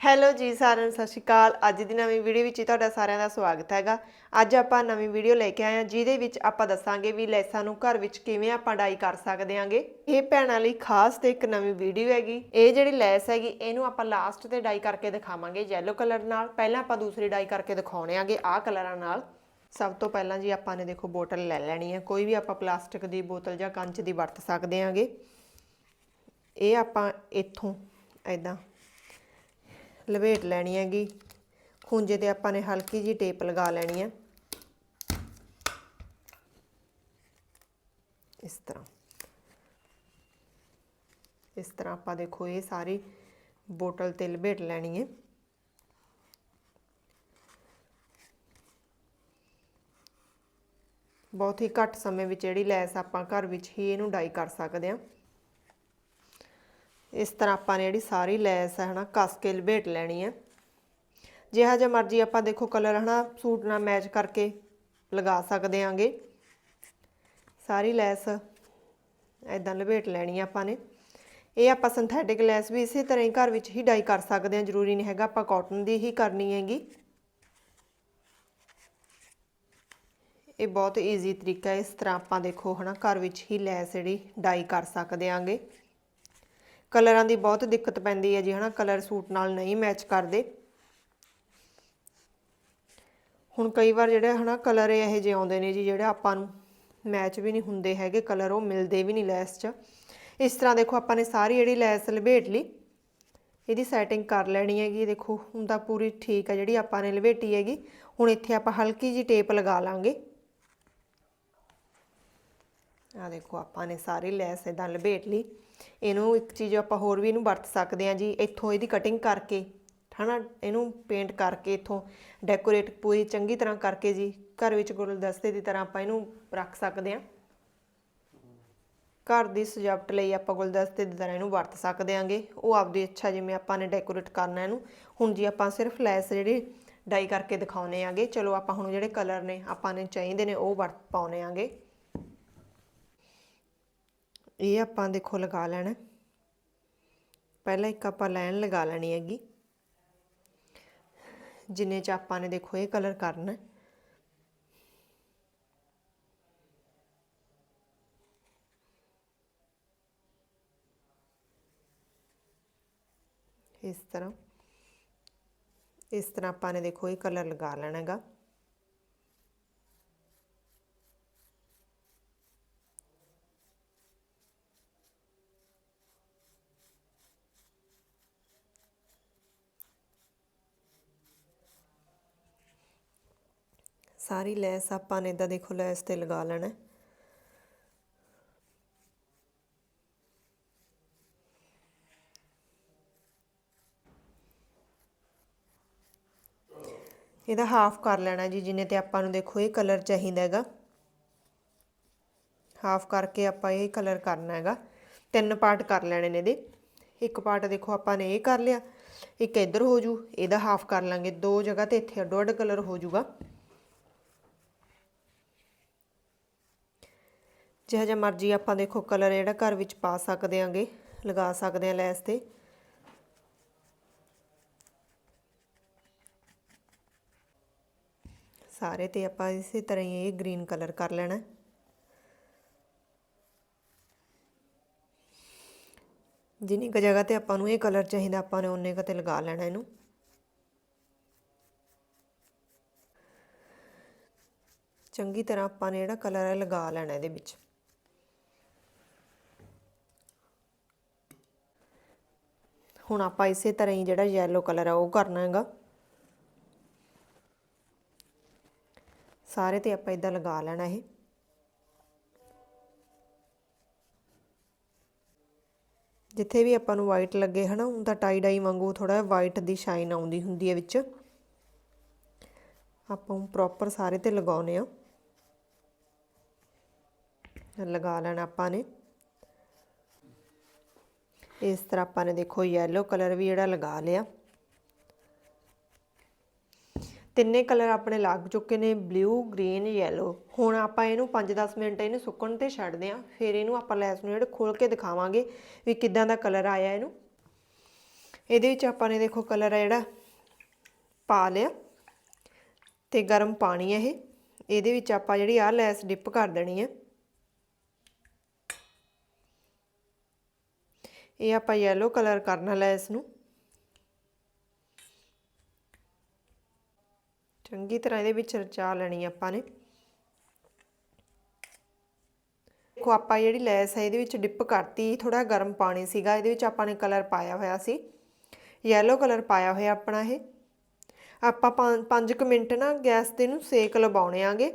Hello ਜੀ ਸਾਰਿਆਂ ਨੂੰ, ਸਤਿ ਸ਼੍ਰੀ ਅਕਾਲ। ਅੱਜ ਦੀ ਨਵੀਂ ਵੀਡੀਓ ਵਿੱਚ ਹੀ ਤੁਹਾਡਾ ਸਾਰਿਆਂ ਦਾ ਸਵਾਗਤ ਹੈਗਾ। ਅੱਜ ਆਪਾਂ ਨਵੀਂ ਵੀਡੀਓ ਲੈ ਕੇ ਆਏ ਹਾਂ, ਜਿਹਦੇ ਵਿੱਚ ਆਪਾਂ ਦੱਸਾਂਗੇ ਵੀ ਲੈਸਾਂ ਨੂੰ ਘਰ ਵਿੱਚ ਕਿਵੇਂ ਆਪਾਂ ਡਾਈ ਕਰ ਸਕਦੇ ਹਾਂਗੇ। ਇਹ ਭੈਣਾਂ ਲਈ ਖਾਸ ਤੇ ਇੱਕ ਨਵੀਂ ਵੀਡੀਓ ਹੈਗੀ। ਇਹ ਜਿਹੜੀ ਲੈਸ ਹੈਗੀ, ਇਹਨੂੰ ਆਪਾਂ ਲਾਸਟ ਤੇ ਡਾਈ ਕਰਕੇ ਦਿਖਾਵਾਂਗੇ ਯੈਲੋ ਕਲਰ ਨਾਲ। ਪਹਿਲਾਂ ਆਪਾਂ ਦੂਸਰੀ ਡਾਈ ਕਰਕੇ ਦਿਖਾਉਣੇ ਆਗੇ ਆਹ ਕਲਰਾਂ ਨਾਲ। ਸਭ ਤੋਂ ਪਹਿਲਾਂ ਜੀ ਆਪਾਂ ਨੇ ਦੇਖੋ ਬੋਤਲ ਲੈ ਲੈਣੀ ਹੈ। ਕੋਈ ਵੀ ਆਪਾਂ ਪਲਾਸਟਿਕ ਦੀ ਬੋਤਲ ਜਾਂ ਕੰਚ ਦੀ ਵਰਤ ਸਕਦੇ ਹਾਂਗੇ। ਇਹ ਆਪਾਂ ਇੱਥੋਂ ਐਦਾਂ ਲਵੇਟ ਲੈਣੀ ਹੈਗੀ। ਖੂੰਜੇ ਤੇ ਆਪਾਂ ਨੇ ਹਲਕੀ ਜੀ ਟੇਪ ਲਗਾ ਲੈਣੀ ਹੈ ਇਸ ਤਰ੍ਹਾਂ। ਇਸ ਤਰ੍ਹਾਂ ਆਪਾਂ ਦੇਖੋ ਇਹ ਸਾਰੀ ਬੋਟਲ ਤੇ ਲਪੇਟ ਲੈਣੀ ਹੈ। ਬਹੁਤ ਹੀ ਘੱਟ ਸਮੇਂ ਵਿੱਚ ਜਿਹੜੀ ਲੈਸ ਆਪਾਂ ਘਰ ਵਿੱਚ ਹੀ ਇਹਨੂੰ ਡਾਈ ਕਰ ਸਕਦੇ ਹਾਂ। ਇਸ ਤਰ੍ਹਾਂ ਆਪਾਂ ਨੇ ਜਿਹੜੀ ਸਾਰੀ ਲੈਸ ਹੈ ਹਨਾ, ਕੱਸ ਕੇ ਲਪੇਟ ਲੈਣੀ ਹੈ। ਜਿਹਾ ਜਿਹਾ ਮਰਜ਼ੀ ਆਪਾਂ ਦੇਖੋ ਕਲਰ ਹਨਾ, ਸੂਟ ਨਾਲ ਮੈਚ ਕਰਕੇ ਲਗਾ ਸਕਦੇ ਆਂਗੇ। ਸਾਰੀ ਲੈਸ ਐਦਾਂ ਲਪੇਟ ਲੈਣੀ ਹੈ ਆਪਾਂ ਨੇ। ਇਹ ਆਪਾਂ ਸਿੰਥੈਟਿਕ ਲੈਸ ਵੀ ਇਸੇ ਤਰ੍ਹਾਂ ਹੀ ਘਰ ਵਿੱਚ ਹੀ ਡਾਈ ਕਰ ਸਕਦੇ ਹਾਂ ਜ਼ਰੂਰੀ ਨਹੀਂ ਹੈਗਾ ਆਪਾਂ ਕਾਟਨ ਦੀ ਹੀ ਕਰਨੀ ਹੈਗੀ। ਇਹ ਬਹੁਤ ਈਜ਼ੀ ਤਰੀਕਾ ਇਸ ਤਰ੍ਹਾਂ ਆਪਾਂ ਦੇਖੋ ਹਨਾ, ਘਰ ਵਿੱਚ ਹੀ ਲੈਸ ਜਿਹੜੀ ਡਾਈ ਕਰ ਸਕਦੇ ਆਂਗੇ। ਕਲਰਾਂ ਦੀ ਬਹੁਤ ਦਿੱਕਤ ਪੈਂਦੀ ਹੈ ਜੀ, ਹਨਾ? ਕਲਰ ਸੂਟ ਨਾਲ ਨਹੀਂ ਮੈਚ ਕਰਦੇ। ਹੁਣ ਕਈ ਵਾਰ ਜਿਹੜੇ, ਹਨਾ, ਕਲਰ ਇਹੋ ਜਿਹੇ ਆਉਂਦੇ ਨੇ ਜੀ, ਜਿਹੜੇ ਆਪਾਂ ਨੂੰ ਮੈਚ ਵੀ ਨਹੀਂ ਹੁੰਦੇ ਹੈਗੇ, ਕਲਰ ਉਹ ਮਿਲਦੇ ਵੀ ਨਹੀਂ ਲੈਸ 'ਚ। ਇਸ ਤਰ੍ਹਾਂ ਦੇਖੋ, ਆਪਾਂ ਨੇ ਸਾਰੀ ਜਿਹੜੀ ਲੈਸ ਲਪੇਟ ਲਈ, ਇਹਦੀ ਸੈਟਿੰਗ ਕਰ ਲੈਣੀ ਹੈਗੀ। ਦੇਖੋ, ਹੁਣ ਤਾਂ ਪੂਰੀ ਠੀਕ ਹੈ ਜਿਹੜੀ ਆਪਾਂ ਨੇ ਲਪੇਟੀ ਹੈਗੀ। ਹੁਣ ਇੱਥੇ ਆਪਾਂ ਹਲਕੀ ਜੀ ਟੇਪ ਲਗਾ ਲਾਂਗੇ। ਆ ਦੇਖੋ, ਆਪਾਂ ਨੇ ਸਾਰੀ ਲੈਸ ਇਦਾਂ ਲਪੇਟ ਲਈ। ਇਹਨੂੰ ਇੱਕ ਚੀਜ਼ ਆਪਾਂ ਹੋਰ ਵੀ ਇਹਨੂੰ ਵਰਤ ਸਕਦੇ ਹਾਂ ਜੀ। ਇੱਥੋਂ ਇਹਦੀ ਕਟਿੰਗ ਕਰਕੇ, ਹਨਾ, ਇਹਨੂੰ ਪੇਂਟ ਕਰਕੇ ਇੱਥੋਂ ਡੈਕੋਰੇਟ ਪੂਰੀ ਚੰਗੀ ਤਰ੍ਹਾਂ ਕਰਕੇ ਜੀ। ਘਰ ਵਿੱਚ ਗੁਲਦਸਤੇ ਦੀ ਤਰ੍ਹਾਂ ਆਪਾਂ ਇਹਨੂੰ ਰੱਖ ਸਕਦੇ ਹਾਂ। ਘਰ ਦੀ ਸਜਾਵਟ ਲਈ ਆਪਾਂ ਗੁਲਦਸਤੇ ਦੀ ਤਰ੍ਹਾਂ ਇਹਨੂੰ ਵਰਤ ਸਕਦੇ ਆਂਗੇ ਉਹ ਆਪਦੀ ਇੱਛਾ ਜਿਵੇਂ ਆਪਾਂ ਨੇ ਡੈਕੋਰੇਟ ਕਰਨਾ ਇਹਨੂੰ। ਹੁਣ ਜੀ ਆਪਾਂ ਸਿਰਫ ਲੈਸ ਜਿਹੜੀ ਡਾਈ ਕਰਕੇ ਦਿਖਾਉਨੇ ਆਂਗੇ ਚਲੋ ਆਪਾਂ ਹੁਣ ਜਿਹੜੇ ਕਲਰ ਨੇ ਆਪਾਂ ਨੇ ਚਾਹੀਦੇ ਨੇ ਉਹ ਵਰਤ ਪਾਉਨੇ ਆਂਗੇ ਇਹ ਆਪਾਂ ਦੇਖੋ ਲਗਾ ਲੈਣਾ। ਪਹਿਲਾਂ ਇੱਕ ਆਪਾਂ ਲਾਈਨ ਲਗਾ ਲੈਣੀ ਹੈਗੀ। ਜਿੰਨੇ ਚ ਆਪਾਂ ਨੇ ਦੇਖੋ ਇਹ ਕਲਰ ਕਰਨਾ। ਇਸ ਤਰ੍ਹਾਂ। ਇਸ ਤਰ੍ਹਾਂ ਆਪਾਂ ਨੇ ਦੇਖੋ ਇਹ ਕਲਰ ਲਗਾ ਲੈਣਾ ਹੈਗਾ ਸਾਰੀ ਲੈਸ ਆਪਾਂ ਨੇ ਇਦਾਂ ਦੇਖੋ ਲੈਸ ਤੇ ਲਗਾ ਲੈਣਾ ਇਹਦਾ ਹਾਫ ਕਰ ਲੈਣਾ ਜੀ, ਜਿੰਨੇ ਤੇ ਆਪਾਂ ਨੂੰ ਦੇਖੋ ਇਹ ਕਲਰ ਚਾਹੀਦਾ ਹੈਗਾ। ਹਾਫ ਕਰਕੇ ਆਪਾਂ ਇਹ ਕਲਰ ਕਰਨਾ ਹੈਗਾ। ਤਿੰਨ ਪਾਰਟ ਕਰ ਲੈਣੇ ਨੇ ਇਹਦੇ। ਇੱਕ ਪਾਰਟ ਦੇਖੋ ਆਪਾਂ ਨੇ ਇਹ ਕਰ ਲਿਆ। ਇੱਕ ਇੱਧਰ ਹੋ ਜੂ, ਇਹਦਾ ਹਾਫ ਕਰ ਲਾਂਗੇ। ਦੋ ਜਗ੍ਹਾ ਤੇ ਇੱਥੇ ਅੱਡੋ ਅੱਡ ਕਲਰ ਹੋ ਜੂਗਾ। ਜਿਹੋ ਜਿਹਾ ਮਰਜ਼ੀ ਆਪਾਂ ਦੇਖੋ ਕਲਰ ਜਿਹੜਾ ਘਰ ਵਿੱਚ ਪਾ ਸਕਦੇ ਆਂਗੇ, ਲਗਾ ਸਕਦੇ ਆ ਲੈਸ ਤੇ। ਸਾਰੇ ਤੇ ਆਪਾਂ ਇਸੇ ਤਰ੍ਹਾਂ ਹੀ ਇਹ ਗ੍ਰੀਨ ਕਲਰ ਕਰ ਲੈਣਾ। ਜਿੰਨੀ ਕੁ ਜਗ੍ਹਾ ਤੇ ਆਪਾਂ ਨੂੰ ਇਹ ਕਲਰ ਚਾਹੀਦਾ, ਆਪਾਂ ਨੇ ਉਨੇ ਕੁ ਤੇ ਲਗਾ ਲੈਣਾ ਇਹਨੂੰ। ਚੰਗੀ ਤਰ੍ਹਾਂ ਆਪਾਂ ਨੇ ਜਿਹੜਾ ਕਲਰ ਹੈ ਲਗਾ ਲੈਣਾ ਇਹਦੇ ਵਿੱਚ। ਹੁਣ ਆਪਾਂ ਇਸੇ ਤਰ੍ਹਾਂ ਹੀ ਜਿਹੜਾ ਯੈਲੋ ਕਲਰ ਆ ਉਹ ਕਰਨਾ ਹੈਗਾ। ਸਾਰੇ ਤੇ ਆਪਾਂ ਇਦਾਂ ਲਗਾ ਲੈਣਾ ਇਹ। ਜਿੱਥੇ ਵੀ ਆਪਾਂ ਨੂੰ ਵਾਈਟ ਲੱਗੇ ਹਨਾ ਉਹ ਤਾਂ ਟਾਈ ਡਾਈ ਵਾਂਗੂ ਥੋੜਾ ਵਾਈਟ ਦੀ ਸ਼ਾਈਨ ਆਉਂਦੀ ਹੁੰਦੀ ਹੈ ਵਿੱਚ। ਆਪਾਂ ਪ੍ਰੋਪਰ ਸਾਰੇ ਤੇ ਲਗਾਉਨੇ ਆ ਲਗਾ ਲੈਣਾ ਆਪਾਂ ਨੇ। ਇਸ ਤਰ੍ਹਾਂ ਆਪਾਂ ਨੇ ਦੇਖੋ ਯੈਲੋ ਕਲਰ ਵੀ ਜਿਹੜਾ ਲਗਾ ਲਿਆ। ਤਿੰਨੇ ਕਲਰ ਆਪਣੇ ਲੱਗ ਚੁੱਕੇ ਨੇ ਬਲੂ ਗ੍ਰੀਨ ਯੈਲੋ ਹੁਣ ਆਪਾਂ ਇਹਨੂੰ 5-10 ਮਿੰਟ ਇਹਨੂੰ ਸੁੱਕਣ ਤੇ ਛੱਡਦੇ ਆਂ ਫਿਰ ਇਹਨੂੰ ਆਪਾਂ ਲੈਸ ਨੂੰ ਜਿਹੜਾ ਖੋਲ ਕੇ ਦਿਖਾਵਾਂਗੇ ਵੀ ਕਿੱਦਾਂ ਦਾ ਕਲਰ ਆਇਆ ਇਹਨੂੰ। ਇਹਦੇ ਵਿੱਚ ਆਪਾਂ ਨੇ ਦੇਖੋ ਕਲਰ ਆ ਜਿਹੜਾ ਪਾ ਲਿਆ ਤੇ ਗਰਮ ਪਾਣੀ ਹੈ ਇਹ। ਇਹਦੇ ਵਿੱਚ ਆਪਾਂ ਜਿਹੜੀ ਆ ਲੈਸ ਡਿਪ ਕਰ ਦੇਣੀ ਹੈ ਇਹ ਆਪਾਂ ਯੈਲੋ ਕਲਰ ਕਰਨਾ ਲੈਸ ਨੂੰ ਚੰਗੀ ਤਰ੍ਹਾਂ ਇਹਦੇ ਵਿੱਚ ਰਚਾ ਲੈਣੀ ਆਪਾਂ ਨੇ। ਦੇਖੋ, ਆਪਾਂ ਜਿਹੜੀ ਲੈਸ ਹੈ ਇਹਦੇ ਵਿੱਚ ਡਿਪ ਕਰਤੀ ਥੋੜਾ ਗਰਮ ਪਾਣੀ ਸੀਗਾ, ਇਹਦੇ ਵਿੱਚ ਆਪਾਂ ਨੇ ਕਲਰ ਪਾਇਆ ਹੋਇਆ ਸੀ। ਯੈਲੋ ਕਲਰ ਪਾਇਆ ਹੋਇਆ ਆਪਣਾ ਇਹ। ਆਪਾਂ 5 ਮਿੰਟ ਨਾ ਗੈਸ ਤੇ ਨੂੰ ਸੇਕ ਲਵਾਉਣੇ ਆਗੇ।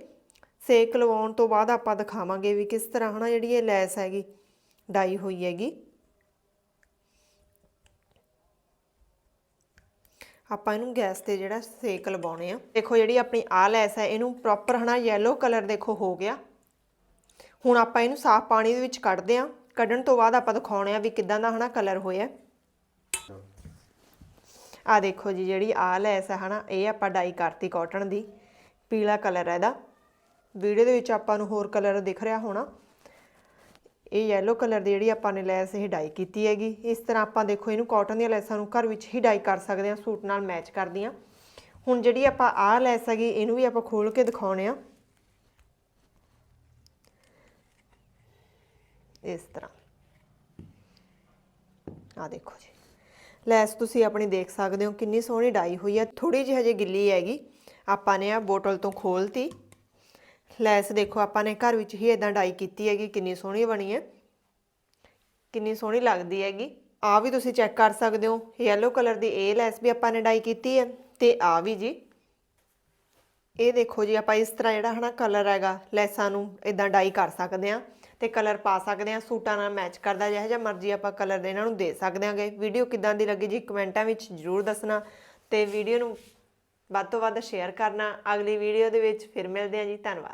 ਸੇਕ ਲਵਾਉਣ ਤੋਂ ਬਾਅਦ ਆਪਾਂ ਦਿਖਾਵਾਂਗੇ ਵੀ ਕਿਸ ਤਰ੍ਹਾਂ ਹਨਾ ਜਿਹੜੀ ਇਹ ਲੈਸ ਹੈਗੀ, ਡਾਈ ਹੋਈ ਹੈਗੀ। ਆਪਾਂ ਇਹਨੂੰ ਗੈਸ ਤੇ ਜਿਹੜਾ ਸੇਕ ਲਵਾਉਣੇ ਆ। ਦੇਖੋ ਜਿਹੜੀ ਆਪਣੀ ਆ ਲੈਸ ਹੈ, ਇਹਨੂੰ ਪ੍ਰੋਪਰ ਹਨਾ ਯੈਲੋ ਕਲਰ ਦੇਖੋ ਹੋ ਗਿਆ। ਹੁਣ ਆਪਾਂ ਇਹਨੂੰ ਸਾਫ਼ ਪਾਣੀ ਦੇ ਵਿੱਚ ਕੱਢਦੇ ਆ ਕੱਢਣ ਤੋਂ ਬਾਅਦ ਆਪਾਂ ਦਿਖਾਉਣੇ ਆ ਵੀ ਕਿੱਦਾਂ ਦਾ ਹਨਾ ਕਲਰ ਹੋਇਆ। ਆ ਦੇਖੋ ਜੀ ਜਿਹੜੀ ਆ ਲੈਸ ਹੈ ਹਨਾ, ਇਹ ਆਪਾਂ ਡਾਈ ਕਰਤੀ ਕਾਟਨ ਦੀ। ਪੀਲਾ ਕਲਰ ਹੈ ਇਹਦਾ। ਵੀਡੀਓ ਦੇ ਵਿੱਚ ਆਪਾਂ ਨੂੰ ਹੋਰ ਕਲਰ ਦਿਖ ਰਿਹਾ ਹੋਣਾ। ਇਹ ਯੈਲੋ ਕਲਰ ਦੀ ਜਿਹੜੀ ਆਪਾਂ ਨੇ ਲੈਸ ਇਹ ਡਾਈ ਕੀਤੀ ਹੈਗੀ। ਇਸ ਤਰ੍ਹਾਂ ਆਪਾਂ ਦੇਖੋ ਇਹਨੂੰ ਕਾਟਨ ਦੀਆਂ ਲੈਸਾਂ ਨੂੰ ਘਰ ਵਿੱਚ ਹੀ ਡਾਈ ਕਰ ਸਕਦੇ ਹਾਂ, ਸੂਟ ਨਾਲ ਮੈਚ ਕਰਦੀਆਂ। ਹੁਣ ਜਿਹੜੀ ਆਪਾਂ ਆਹ ਲੈਸ ਹੈਗੀ, ਇਹਨੂੰ ਵੀ ਆਪਾਂ ਖੋਲ ਕੇ ਦਿਖਾਉਣੇ ਆ ਇਸ ਤਰ੍ਹਾਂ। ਆ ਦੇਖੋ ਜੀ। ਲੈਸ ਤੁਸੀਂ ਆਪਣੀ ਦੇਖ ਸਕਦੇ ਹੋ, ਕਿੰਨੀ ਸੋਹਣੀ ਡਾਈ ਹੋਈ ਹੈ ਥੋੜੀ ਜਿਹੀ ਹਜੇ ਗਿੱਲੀ ਹੈਗੀ। ਆਪਾਂ ਨੇ ਆ ਬੋਟਲ ਤੋਂ ਖੋਲਤੀ ਲੈਸ ਦੇਖੋ, ਆਪਾਂ ਨੇ ਘਰ ਵਿੱਚ ਹੀ ਇਦਾਂ ਡਾਈ ਕੀਤੀ ਹੈਗੀ, ਕਿੰਨੀ ਸੋਹਣੀ ਬਣੀ ਹੈ। ਕਿੰਨੀ ਸੋਹਣੀ ਲੱਗਦੀ ਹੈਗੀ। ਆ ਵੀ ਤੁਸੀਂ ਚੈੱਕ ਕਰ ਸਕਦੇ ਹੋ ਯੈਲੋ ਕਲਰ ਦੀ ਇਹ ਲੈਸ ਵੀ ਆਪਾਂ ਨੇ ਡਾਈ ਕੀਤੀ ਹੈ ਤੇ ਆ ਵੀ ਜੀ। ਇਹ ਦੇਖੋ ਜੀ, ਆਪਾਂ ਇਸ ਤਰ੍ਹਾਂ ਜਿਹੜਾ ਹਨਾ ਕਲਰ ਹੈਗਾ, ਲੈਸਾਂ ਨੂੰ ਇਦਾਂ ਡਾਈ ਕਰ ਸਕਦੇ ਆ ਤੇ ਕਲਰ ਪਾ ਸਕਦੇ ਆ ਸੂਟਾਂ ਨਾਲ ਮੈਚ ਕਰਦਾ, ਜਿਹੋ ਜਿਹਾ ਮਰਜ਼ੀ ਆਪਾਂ ਕਲਰ ਦੇ ਇਹਨਾਂ ਨੂੰ ਦੇ ਸਕਦੇ ਆਂਗੇ ਵੀਡੀਓ ਕਿਦਾਂ ਦੀ ਲੱਗੀ ਜੀ, ਕਮੈਂਟਾਂ ਵਿੱਚ ਜਰੂਰ ਦੱਸਣਾ ਤੇ ਵੀਡੀਓ ਨੂੰ ਵੱਧ ਤੋਂ ਵੱਧ ਸ਼ੇਅਰ ਕਰਨਾ। ਅਗਲੀ ਵੀਡੀਓ ਦੇ ਵਿੱਚ ਫਿਰ ਮਿਲਦੇ ਆ ਜੀ, ਧੰਨਵਾਦ।